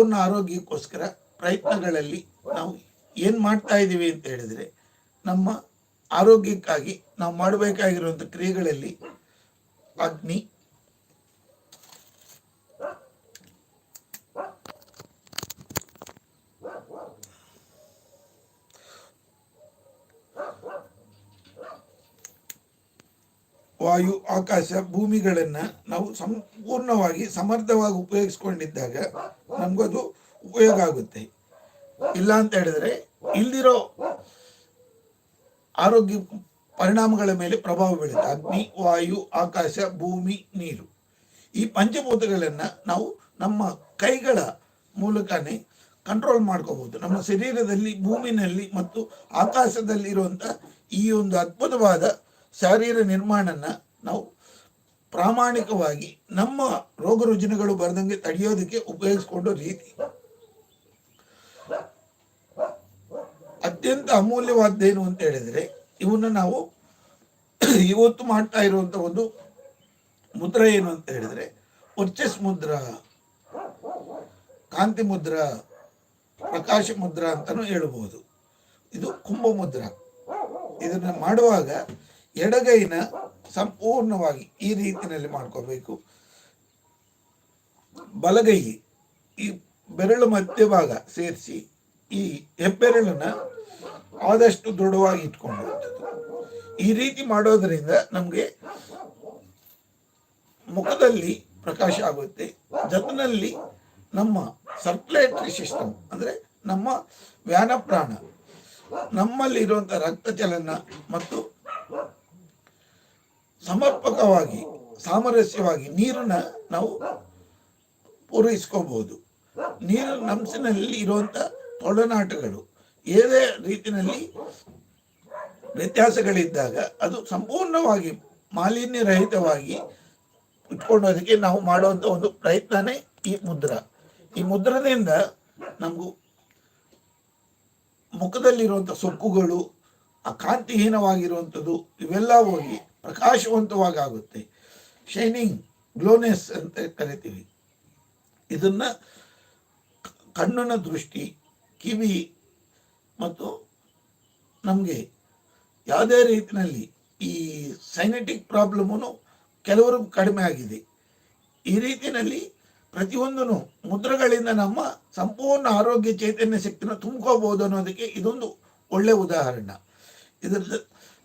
ಪೂರ್ಣ ಆರೋಗ್ಯಕ್ಕೋಸ್ಕರ ಪ್ರಯತ್ನಗಳಲ್ಲಿ ನಾವು ಏನ್ ಮಾಡ್ತಾ ಇದ್ದೀವಿ ಅಂತ ಹೇಳಿದ್ರೆ, ನಮ್ಮ ಆರೋಗ್ಯಕ್ಕಾಗಿ ನಾವು ಮಾಡಬೇಕಾಗಿರುವಂತ ಕ್ರಿಯೆಗಳಲ್ಲಿ ಅಗ್ನಿ, ವಾಯು, ಆಕಾಶ, ಭೂಮಿಗಳನ್ನ ನಾವು ಸಂಪೂರ್ಣವಾಗಿ ಸಮರ್ಥವಾಗಿ ಉಪಯೋಗಿಸ್ಕೊಂಡಿದ್ದಾಗ ನಮಗದು ಉಪಯೋಗ ಆಗುತ್ತೆ. ಇಲ್ಲ ಅಂತ ಹೇಳಿದ್ರೆ ಇಲ್ದಿರೋ ಆರೋಗ್ಯ ಪರಿಣಾಮಗಳ ಮೇಲೆ ಪ್ರಭಾವ ಬೀಳುತ್ತೆ. ಅಗ್ನಿ, ವಾಯು, ಆಕಾಶ, ಭೂಮಿ, ನೀರು. ಈ ಪಂಚಭೂತಗಳನ್ನು ನಾವು ನಮ್ಮ ಕೈಗಳ ಮೂಲಕನೇ ಕಂಟ್ರೋಲ್ ಮಾಡ್ಕೋಬಹುದು. ನಮ್ಮ ಶರೀರದಲ್ಲಿ, ಭೂಮಿನಲ್ಲಿ ಮತ್ತು ಆಕಾಶದಲ್ಲಿರುವಂಥ ಈ ಒಂದು ಅದ್ಭುತವಾದ ಶಾರೀರ ನಿರ್ಮಾಣನ ನಾವು ಪ್ರಾಮಾಣಿಕವಾಗಿ ನಮ್ಮ ರೋಗ ರುಜಿನಗಳು ಬರದಂಗೆ ತಡೆಯೋದಕ್ಕೆ ಉಪಯೋಗಿಸ್ಕೊಂಡ ರೀತಿ. ಅತ್ಯಂತ ಅಮೂಲ್ಯವಾದ್ದೇನು ಅಂತ ಹೇಳಿದ್ರೆ, ಇವನ್ನ ನಾವು ಇವತ್ತು ಮಾಡ್ತಾ ಇರುವಂತ ಒಂದು ಮುದ್ರ ಏನು ಅಂತ ಹೇಳಿದ್ರೆ, ವರ್ಚಸ್ ಮುದ್ರ, ಕಾಂತಿ ಮುದ್ರ, ಪ್ರಕಾಶ ಮುದ್ರ ಅಂತಾನು ಹೇಳಬಹುದು ಇದು ಕುಂಭ ಮುದ್ರ. ಇದನ್ನ ಮಾಡುವಾಗ ಎಡಗೈನ ಸಂಪೂರ್ಣವಾಗಿ ಈ ರೀತಿಯಲ್ಲಿ ಮಾಡ್ಕೋಬೇಕು. ಬಲಗೈ ಈ ಬೆರಳು ಮಧ್ಯಭಾಗ ಸೇರಿಸಿ ಈ ಹೆಬ್ಬೆರಳನ್ನ ಆದಷ್ಟು ದೃಢವಾಗಿ ಇಟ್ಕೊಂಡು ಈ ರೀತಿ ಮಾಡೋದರಿಂದ ನಮಗೆ ಮುಖದಲ್ಲಿ ಪ್ರಕಾಶ ಆಗುತ್ತೆ. ಜತನಲ್ಲಿ ನಮ್ಮ ಸರ್ಕ್ಯುಲೇಟರಿ ಸಿಸ್ಟಮ್ ಅಂದರೆ ನಮ್ಮ ವ್ಯಾನ ಪ್ರಾಣ ನಮ್ಮಲ್ಲಿರುವಂಥ ರಕ್ತ ಚಲನ ಮತ್ತು ಸಮರ್ಪಕವಾಗಿ, ಸಾಮರಸ್ಯವಾಗಿ ನೀರನ್ನ ನಾವು ಪೂರೈಸ್ಕೋಬಹುದು ನೀರು ನಮ್ಸಿನಲ್ಲಿ ಇರುವಂಥ ತೊಡನಾಟಗಳು ಏದೇ ರೀತಿಯಲ್ಲಿ ವ್ಯತ್ಯಾಸಗಳಿದ್ದಾಗ ಅದು ಸಂಪೂರ್ಣವಾಗಿ ಮಾಲಿನ್ಯ ರಹಿತವಾಗಿ ಇಟ್ಕೊಳ್ಳೋದಕ್ಕೆ ನಾವು ಮಾಡುವಂಥ ಒಂದು ಪ್ರಯತ್ನನೇ ಈ ಮುದ್ರ. ಈ ಮುದ್ರದಿಂದ ನಮಗೂ ಮುಖದಲ್ಲಿರುವಂಥ ಸೊಕ್ಕುಗಳು ಆ ಕಾಂತಿಹೀನವಾಗಿರುವಂಥದ್ದು ಇವೆಲ್ಲ ಹೋಗಿ ಪ್ರಕಾಶವಂತವಾಗಿ ಆಗುತ್ತೆ ಶೈನಿಂಗ್, ಗ್ಲೋನೆಸ್ ಅಂತ ಕರಿತೀವಿ. ಇದನ್ನು ಕಣ್ಣಿನ ದೃಷ್ಟಿ, ಕಿವಿ ಮತ್ತು ನಮಗೆ ಯಾವುದೇ ರೀತಿಯಲ್ಲಿ ಈ ಸೈನೆಟಿಕ್ ಪ್ರಾಬ್ಲಮೂ ಕೆಲವರು ಕಡಿಮೆ ಆಗಿದೆ. ಈ ರೀತಿಯಲ್ಲಿ ಪ್ರತಿಯೊಂದನ್ನು ಮುದ್ರಗಳಿಂದ ನಮ್ಮ ಸಂಪೂರ್ಣ ಆರೋಗ್ಯ, ಚೈತನ್ಯ, ಶಕ್ತಿನ ತುಂಬ್ಕೋಬಹುದು ಅನ್ನೋದಕ್ಕೆ ಇದೊಂದು ಒಳ್ಳೆಯ ಉದಾಹರಣೆ. ಇದರ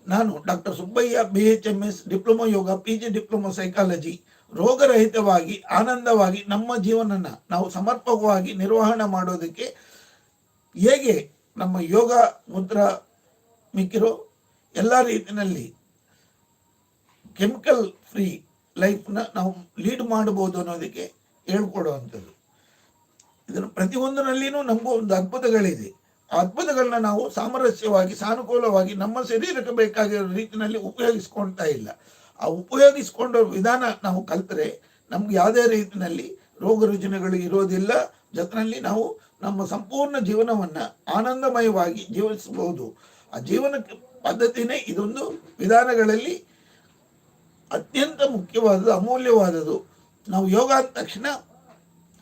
ನಾನು doctor Subbaiah B H M S diploma yoga P G diploma psychology ರೋಗರಹಿತವಾಗಿ, ಆನಂದವಾಗಿ ನಮ್ಮ ಜೀವನನ ನಾವು ಸಮರ್ಪಕವಾಗಿ ನಿರ್ವಹಣೆ ಮಾಡೋದಕ್ಕೆ ಹೇಗೆ ನಮ್ಮ ಯೋಗ ಮುದ್ರ ಮಿಕ್ಕಿರೋ ಎಲ್ಲ ರೀತಿಯಲ್ಲಿ ಕೆಮಿಕಲ್ ಫ್ರೀ ಲೈಫ್ನ ನಾವು ಲೀಡ್ ಮಾಡಬಹುದು ಅನ್ನೋದಕ್ಕೆ ಹೇಳ್ಕೊಡುವಂಥದ್ದು ಇದನ್ನು ಪ್ರತಿಯೊಂದರಲ್ಲಿನೂ ನಮಗೂ ಒಂದು ಅದ್ಭುತಗಳಿದೆ. ಅದ್ಭುತಗಳನ್ನ ನಾವು ಸಾಮರಸ್ಯವಾಗಿ, ಸಾನುಕೂಲವಾಗಿ ನಮ್ಮ ಶರೀರಕ್ಕೆ ಬೇಕಾಗಿರೋ ರೀತಿಯಲ್ಲಿ ಉಪಯೋಗಿಸ್ಕೊಳ್ತಾ ಇಲ್ಲ. ಆ ಉಪಯೋಗಿಸ್ಕೊಂಡ ವಿಧಾನ ನಾವು ಕಲ್ತರೆ ನಮ್ಗೆ ಯಾವುದೇ ರೀತಿಯಲ್ಲಿ ರೋಗ ರುಜಿನಗಳು ಇರೋದಿಲ್ಲ. ಜೊತೆಯಲ್ಲಿ ನಾವು ನಮ್ಮ ಸಂಪೂರ್ಣ ಜೀವನವನ್ನ ಆನಂದಮಯವಾಗಿ ಜೀವಿಸಬಹುದು. ಆ ಜೀವನ ಪದ್ಧತಿನೇ ಇದೊಂದು ವಿಧಾನಗಳಲ್ಲಿ ಅತ್ಯಂತ ಮುಖ್ಯವಾದದ್ದು, ಅಮೂಲ್ಯವಾದದ್ದು. ನಾವು ಯೋಗ ಅಂದ ತಕ್ಷಣ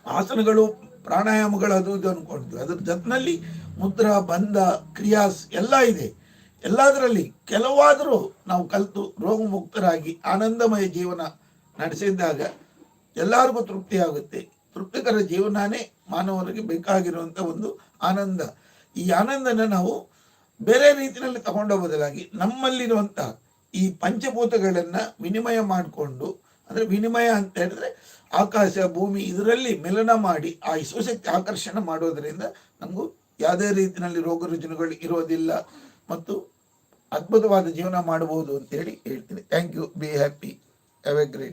ಆಸನಗಳು, ಪ್ರಾಣಾಯಾಮಗಳು ಅದು ಇದು ಅನ್ಕೊಂಡ್ವಿ. ಅದ್ರ ಜೊತೆಯಲ್ಲಿ ಮುದ್ರ, ಬಂಧ, ಕ್ರಿಯಾಸ್ ಎಲ್ಲ ಇದೆ. ಎಲ್ಲದರಲ್ಲಿ ಕೆಲವಾದರೂ ನಾವು ಕಲಿತು ರೋಗಮುಕ್ತರಾಗಿ ಆನಂದಮಯ ಜೀವನ ನಡೆಸಿದ್ದಾಗ ಎಲ್ಲರಿಗೂ ತೃಪ್ತಿಯಾಗುತ್ತೆ ತೃಪ್ತಿಕರ ಜೀವನನೇ ಮಾನವರಿಗೆ ಬೇಕಾಗಿರುವಂಥ ಒಂದು ಆನಂದ. ಈ ಆನಂದನ ನಾವು ಬೇರೆ ರೀತಿಯಲ್ಲಿ ತಗೊಂಡೋ ಬದಲಾಗಿ ನಮ್ಮಲ್ಲಿರುವಂಥ ಈ ಪಂಚಭೂತಗಳನ್ನು ವಿನಿಮಯ ಮಾಡಿಕೊಂಡು, ಅಂದರೆ ವಿನಿಮಯ ಅಂತ ಹೇಳಿದ್ರೆ ಆಕಾಶ, ಭೂಮಿ, ಇದರಲ್ಲಿ ಮಿಲನ ಮಾಡಿ ಆ ವಿಶ್ವಶಕ್ತಿ ಆಕರ್ಷಣೆ ಮಾಡೋದರಿಂದ ನಮಗೂ ಯಾವುದೇ ರೀತಿಯಲ್ಲಿ ರೋಗ ರುಜಿನಗಳು ಇರೋದಿಲ್ಲ ಮತ್ತು ಅದ್ಭುತವಾದ ಜೀವನ ಮಾಡಬಹುದು ಅಂತ ಹೇಳಿ ಹೇಳ್ತೀನಿ. Thank you be happy have a great